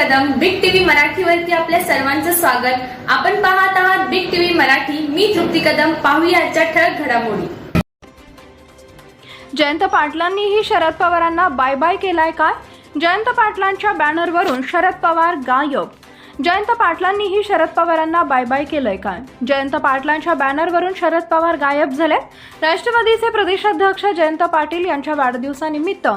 मराठीवरती आपल्या सर्वांचं स्वागत. आपण पाहत आहात बिग टीव्ही मराठी. मी तृप्ती कदम. पाहूया आजच्या ठळक घडामोडी. जयंत पाटलांनीही शरद पवारांना बाय बाय केलाय काय? जयंत पाटलांच्या बॅनरवरून शरद पवार गायब. जयंत पाटलांनीही शरद पवारांना बाय बाय केलंय काय? जयंत पाटलांच्या बॅनरवरून शरद पवार गायब झाले राष्ट्रवादीचे प्रदेशाध्यक्ष जयंत पाटील यांच्या वाढदिवसानिमित्त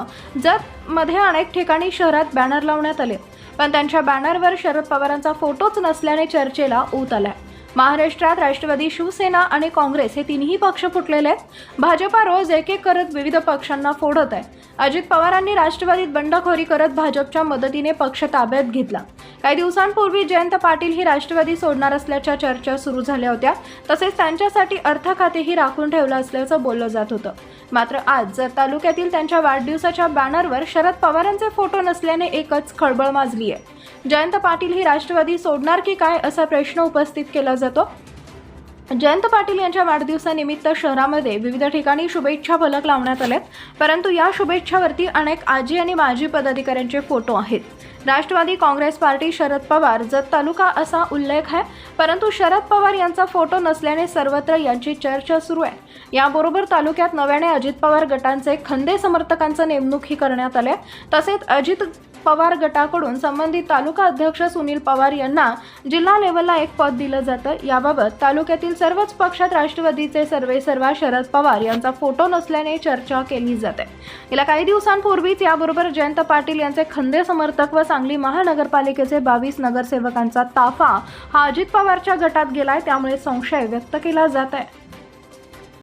जत मध्ये अनेक ठिकाणी शहरात बॅनर लावण्यात आले. पण त्यांच्या बॅनरवर शरद पवारांचा फोटोच नसल्याने चर्चेला ऊत आलाय. महाराष्ट्रात राष्ट्रवादी शिवसेना आणि काँग्रेस हे तिन्ही पक्ष फुटलेले आहेत. भाजपा रोज एक एक करत विविध पक्षांना फोडत आहे. अजित पवारांनी राष्ट्रवादीत बंडखोरी करत भाजपच्या मदतीने पक्ष ताब्यात घेतला. काही दिवसांपूर्वी जयंत पाटील ही राष्ट्रवादी सोडणार असल्याच्या चर्चा सुरू झाल्या होत्या. तसेच त्यांच्यासाठी अर्थ खातेही राखून ठेवलं असल्याचं बोललं जात होतं. मात्र आज जर तालुक्यातील त्यांच्या वाढदिवसाच्या बॅनरवर शरद पवारांचे फोटो नसल्याने एकच खळबळ माजली आहे जयंत पाटील ही राष्ट्रवादी सोडणार की काय असा प्रश्न उपस्थित केला जातो? जयंत पाटील यांच्या वाढदिवसानिमित्त शहरामध्ये विविध ठिकाणी शुभेच्छा फलक लावण्यात आलेत. परंतु या शुभेच्छावरती अनेक आजी आणि माजी पदाधिकाऱ्यांचे फोटो आहेत. राष्ट्रवादी काँग्रेस पार्टी शरद पवार जत तालुका असा उल्लेख आहे. परंतु शरद पवार यांचा फोटो नसल्याने सर्वत्र यांची चर्चा सुरू आहे. याबरोबर तालुक्यात नव्याने अजित पवार गटांचे खंदे समर्थकांचं नेमणूकही करण्यात आले तसेच अजित पवार गटाकडून संबंधित तालुका अध्यक्ष सुनील पवार यांना जिल्हा लेवलला एक पद दिलं जातं. याबाबत तालुक्यातील सर्वच पक्षात राष्ट्रवादीचे सर्वे सर्वा शरद पवार यांचा फोटो नसल्याने चर्चा केली जाते. गेल्या काही दिवसांपूर्वीच याबरोबर जयंत पाटील यांचे खंदे समर्थक व सांगली महानगरपालिकेचे बावीस नगरसेवकांचा ताफा हा अजित पवारच्या गटात गेलाय त्यामुळे संशय व्यक्त केला जात आहे